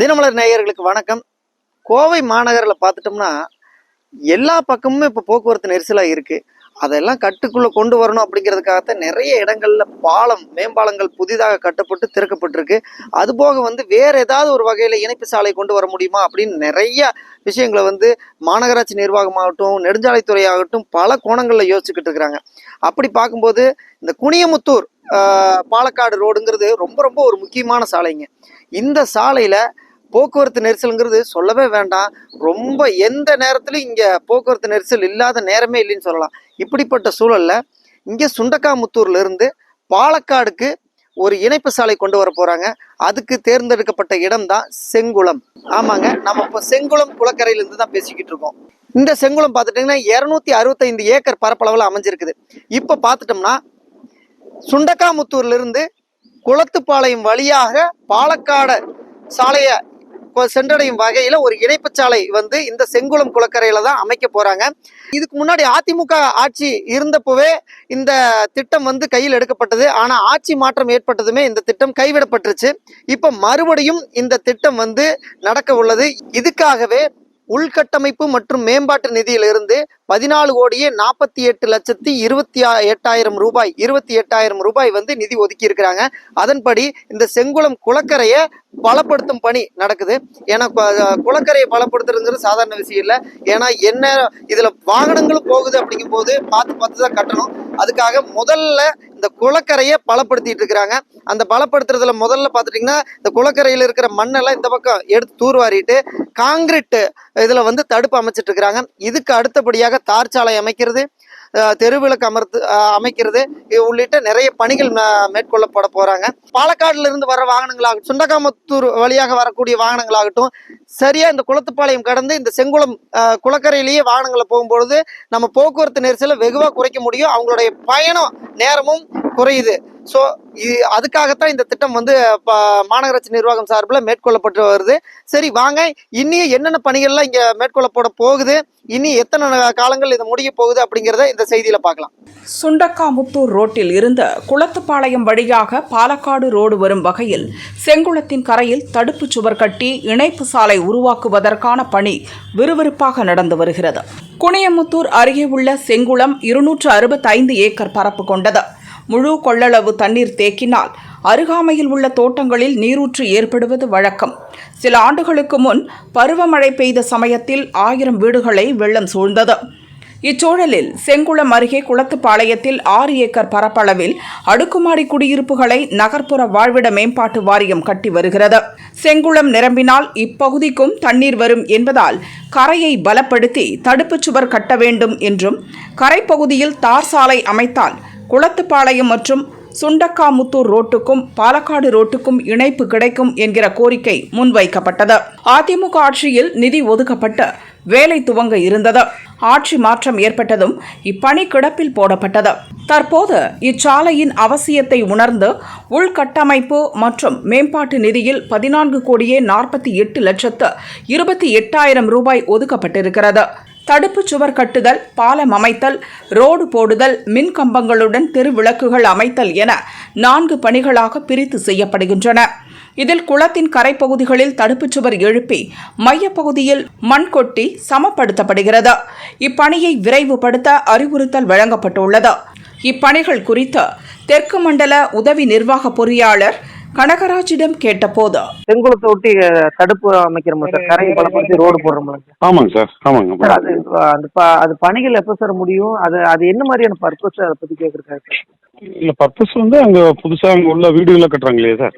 தினமலர் நேயர்களுக்கு வணக்கம். கோவை மாநகரில் பார்த்துட்டோம்னா எல்லா பக்கமும் இப்போ போக்குவரத்து நெரிசலாக இருக்குது அதெல்லாம் கட்டுக்குள்ளே கொண்டு வரணும் அப்படிங்கிறதுக்காகத்தான் நிறைய இடங்களில் பாலம் மேம்பாலங்கள் புதிதாக கட்டப்பட்டு திறக்கப்பட்டிருக்கு. அதுபோக வந்து வேறு ஏதாவது ஒரு வகையில் இணைப்பு சாலை கொண்டு வர முடியுமா அப்படின்னு நிறைய விஷயங்களை வந்து மாநகராட்சி நிர்வாகமாகட்டும் நெடுஞ்சாலைத்துறை ஆகட்டும் பல கோணங்களில் யோசிச்சுக்கிட்டு இருக்கிறாங்க. அப்படி பார்க்கும்போது இந்த குனியமுத்தூர் பாலக்காடு ரோடுங்கிறது ரொம்ப ரொம்ப ஒரு முக்கியமான சாலைங்க. இந்த சாலையில் போக்குவரத்து நெரிசல்ங்கிறது சொல்லவே வேண்டாம். ரொம்ப எந்த நேரத்துலையும் இங்கே போக்குவரத்து நெரிசல் இல்லாத நேரமே இல்லைன்னு சொல்லலாம். இப்படிப்பட்ட சூழல்ல இங்கே சுண்டக்காமுத்தூர்லேருந்து பாலக்காடுக்கு ஒரு இணைப்பு சாலை கொண்டு வர போகிறாங்க அதுக்கு தேர்ந்தெடுக்கப்பட்ட இடம் தான் செங்குளம். ஆமாங்க. நம்ம இப்போ செங்குளம் குளக்கரையிலேருந்து தான் பேசிக்கிட்டு இருக்கோம். இந்த செங்குளம் பார்த்துட்டிங்கன்னா இரநூத்தி அறுபத்தைந்து ஏக்கர் பரப்பளவில் அமைஞ்சிருக்குது. இப்போ பார்த்துட்டோம்னா சுண்டக்காமுத்தூர்லேருந்து குளத்துப்பாளையம் வழியாக பாலக்காடு சாலையை கொ- சென்றடையும் வகையில் ஒரு இணைப்பு சாலை வந்து இந்த செங்குளம் குளக்கரையில் தான் அமைக்க போறாங்க. இதுக்கு முன்னாடி அதிமுக ஆட்சி இருந்தப்பவே இந்த திட்டம் வந்து கையில் எடுக்கப்பட்டது. ஆனால் ஆட்சி மாற்றம் ஏற்பட்டதுமே இந்த திட்டம் கைவிடப்பட்டுருச்சு. இப்போ மறுபடியும் இந்த திட்டம் வந்து நடக்க உள்ளது. இதுக்காகவே உள்கட்டமைப்பு மற்றும் மேம்பாட்டு நிதியிலிருந்து பதினாலு கோடியே நாற்பத்தி எட்டு லட்சத்தி இருபத்தி எட்டாயிரம் ரூபாய் இருபத்தி எட்டாயிரம் ரூபாய் வந்து நிதி ஒதுக்கி இருக்கிறாங்க அதன்படி இந்த செங்குளம் குளக்கரையை பலப்படுத்தும் பணி நடக்குது. ஏன்னா குளக்கரையை பலப்படுத்துறதுங்கிறது சாதாரண விஷயம் இல்லை. ஏன்னா என்ன இதுல வாகனங்களும் போகுது அப்படிங்கும் போது பார்த்து பார்த்து தான் கட்டணும். அதுக்காக முதல்ல இந்த குளக்கரையை பலப்படுத்திட்டு இருக்கிறாங்க. அந்த பலப்படுத்துறதுல முதல்ல பார்த்துட்டிங்கன்னா இந்த குளக்கரையில் இருக்கிற மண்ணெல்லாம் இந்த பக்கம் எடுத்து தூர்வாரிட்டு காங்கிரீட் இதில் வந்து தடுப்பு அமைச்சிட்டு இருக்கிறாங்க. இதுக்கு அடுத்தபடியாக தார் சாலை அமைக்கிறது. தெருவிளக்கு அமர்த்து அமைக்கிறது. உள்ளிட்ட நிறைய பணிகள் மேற்கொள்ளப்பட போகிறாங்க பாலக்காடுல இருந்து வர வாகனங்களாகட்டும் சுண்டகாமத்தூர் வழியாக வரக்கூடிய வாகனங்களாகட்டும் சரியாக இந்த குளத்துப்பாளையம் கடந்து இந்த செங்குளம் குளக்கரையிலேயே வாகனங்களை போகும்பொழுது நம்ம போக்குவரத்து நெரிசலை வெகுவாக குறைக்க முடியும். அவங்களுடைய பயணம் நேரமும் குறையுது. ஸோ அதுக்காகத்தான் இந்த திட்டம் வந்து மாநகராட்சி நிர்வாகம் சார்பில் மேற்கொள்ளப்பட்டு வருது. சரி வாங்க. இன்னும் என்னென்ன பணிகள்லாம் இங்கே மேற்கொள்ளப்பட போகுது? இனி எத்தனை காலங்கள் இது முடிய போகுது அப்படிங்கிறத இந்த செய்தியில் பார்க்கலாம். சுண்டக்காமுத்தூர் ரோட்டில் இருந்த குளத்துப்பாளையம் வழியாக பாலக்காடு ரோடு வரும் வகையில் செங்குளத்தின் கரையில் தடுப்பு சுவர் கட்டி இணைப்பு சாலை உருவாக்குவதற்கான பணி விறுவிறுப்பாக நடந்து வருகிறது. குனியமுத்தூர் அருகே உள்ள செங்குளம் இருநூற்று அறுபத்தைந்து ஏக்கர் பரப்பு கொண்டது. முழு கொள்ளளவு தண்ணீர் தேக்கினால் அருகாமையில் உள்ள தோட்டங்களில் நீரூற்று ஏற்படுவது வழக்கம். சில ஆண்டுகளுக்கு முன் பருவமழை பெய்த சமயத்தில் ஆயிரம் வீடுகளை வெள்ளம் சூழ்ந்தது. இச்சூழலில் செங்குளம் அருகே குளத்துப்பாளையத்தில் ஆறு ஏக்கர் பரப்பளவில் அடுக்குமாடி குடியிருப்புகளை நகர்ப்புற வாழ்விட மேம்பாட்டு வாரியம் கட்டி வருகிறது. செங்குளம் நிரம்பினால் இப்பகுதிக்கும் தண்ணீர் வரும் என்பதால் கரையை பலப்படுத்தி தடுப்புச் சுவர் கட்ட வேண்டும் என்றும் கரைப்பகுதியில் தார் சாலை அமைத்தால் குளத்துப்பாளையம் மற்றும் சுண்டக்காமுத்தூர் ரோட்டுக்கும் பாலக்காடு ரோட்டுக்கும் இணைப்பு கிடைக்கும் என்கிற கோரிக்கை முன்வைக்கப்பட்டது. அதிமுக ஆட்சியில் நிதி ஒதுக்கப்பட்டு வேலை துவங்க இருந்தது. ஆட்சி மாற்றம் ஏற்பட்டதும் இப்பணி கிடப்பில் போடப்பட்டது. தற்போது இச்சாலையின் அவசியத்தை உணர்ந்து உள்கட்டமைப்பு மற்றும் மேம்பாட்டு நிதியில் பதினான்கு கோடியே நாற்பத்தி எட்டு லட்சத்து இருபத்தி எட்டாயிரம் ரூபாய் ஒதுக்கப்பட்டிருக்கிறது. தடுப்புச் சுவர் கட்டுதல் பாலம் அமைத்தல் ரோடு போடுதல் மின் கம்பங்களுடன் தெருவிளக்குகள் அமைத்தல் என நான்கு பணிகளாக பிரித்து செய்யப்படுகின்றன. இதில் குளத்தின் கரைப்பகுதிகளில் தடுப்புச் சுவர் எழுப்பி மையப்பகுதியில் மண் கொட்டி சமப்படுத்தப்படுகிறது. இப்பணியை விரைவுபடுத்த அறிவுறுத்தல் வழங்கப்பட்டுள்ளது. இப்பணிகள் குறித்து தெற்கு மண்டல உதவி நிர்வாக பொறியாளர் கனகராஜிடம் கேட்டபோது செங்குளத்தை ஒட்டி தடுப்பு அமைக்கிறோம் சார் கரையை பலப்படுத்தி ரோடு போடுறோம்ல ஆமாங்க சார் ஆமாங்க. சார் அது அந்த பணிகள் எப்போ சார் முடியும்? அது அது என்ன மாதிரியான பர்பஸ் அதை கேட்குறேன் சார்? இல்ல பர்பஸ் வந்து அங்க புதுசா அங்க உள்ள வீடுகளை கட்டுறாங்க இல்லையா சார்?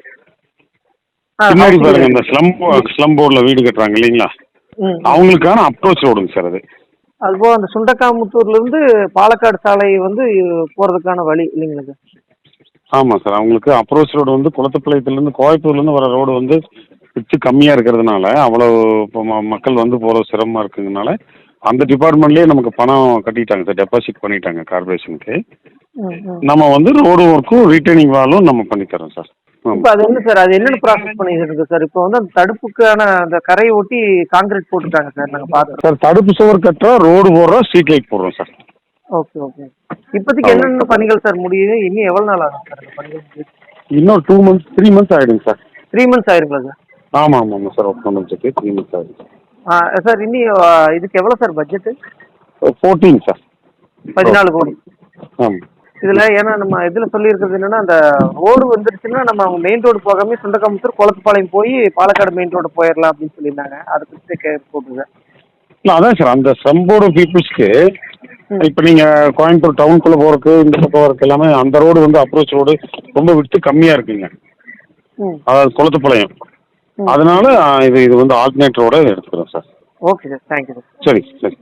பின்னாடி பாருங்க. இந்த ஸ்லம் ஸ்லம் போர்டில் வீடு கட்டுறாங்க இல்லைங்களா. அவங்களுக்கான அப்ரோச் ரோடுங்க சார் அது. அதுபோக அந்த சுண்டக்காமுத்தூர்ல இருந்து பாலக்காடு சாலை வந்து போறதுக்கான வழி இல்லைங்களா சார்? ஆமாம் சார். அவங்களுக்கு அப்ரோச் ரோடு வந்து குளத்துப்பாளையத்துலேருந்து கோயம்புத்தூர்லேருந்து வர ரோடு வந்து பிச்சு கம்மியாக இருக்கிறதுனால அவ்வளோ இப்போ ம- மக்கள் வந்து போகிற சிரமமாக இருக்குங்கனால அந்த டிபார்ட்மெண்ட்லேயே நமக்கு பணம் கட்டிட்டாங்க சார். டெபாசிட் பண்ணிட்டாங்க கார்பரேஷனுக்கு. நம்ம வந்து ரோடு ஒர்க்கும் ரீட்டைனிங் வாலும் நம்ம பண்ணித்தரோம் சார். இப்போ அது என்ன சார்? அது என்னென்ன ப்ராசஸ் பண்ணிட்டு இருக்கு சார்? இப்போ வந்து அந்த தடுப்புக்கான அந்த கரையை ஒட்டி காங்கிரீட் போட்டுட்டாங்க சார். நாங்கள் பார்த்துருக்கோம் சார் தடுப்பு சுவர் கட்டுறோம் ரோடு போடுறோம் ஸ்ட்ரீட் லைட் போடுறோம் சார். ஓகே ஓகே இப்போதைக்கு என்னென்ன பணிகள் சார் முடியுது? இன்னும் எவ்வளோ நாள் ஆகும் சார் பணிகள் இன்னும் டூ மந்த்ஸ் த்ரீ மந்த்ஸ் ஆகிடுங்க சார். த்ரீ மந்த்ஸ் ஆயிருங்களா சார்? ஆமாம் ஆமாம் சார். ஒர்க் பண்ணிட்டுருக்கு க்ளீனிக் சார். ஆ, சார் இனி ஆ, இதுக்கு எவ்வளோ சார் பட்ஜெட்டு ஃபோர்டீன் சார். பதினாலு கோடி. ஆமாம் இதுல ஏன்னா நம்ம இதுல சொல்லியிருக்கிறது என்னன்னா அந்த ரோடு வந்துருச்சுன்னா நம்ம மெயின் ரோடு போகாம சுண்டக்காமுத்தூர் குளத்துப்பாளையம் போய் பாலக்காடு மெயின் ரோடு போயிடலாம் அப்படின்னு சொல்லியிருந்தாங்க. அதை பற்றி கே போட்டுருங்க அதான் சார் அந்த சம்போடு பீப்புள்ஸ்க்கு இப்போ நீங்கள் கோயம்புத்தூர் டவுனுக்குள்ளே போகிறதுக்கு இந்த பக்கம் போகிறதுக்கு எல்லாமே அந்த ரோடு வந்து அப்ரோச் ரோடு ரொம்ப விட்டு கம்மியாக இருக்குங்க. அதாவது குளத்துப்பாளையம். அதனால இது இது வந்து ஆல்டர்னேட் ரோட எடுத்துக்கிறோம் sir okay sir thank you sir சரி. சரி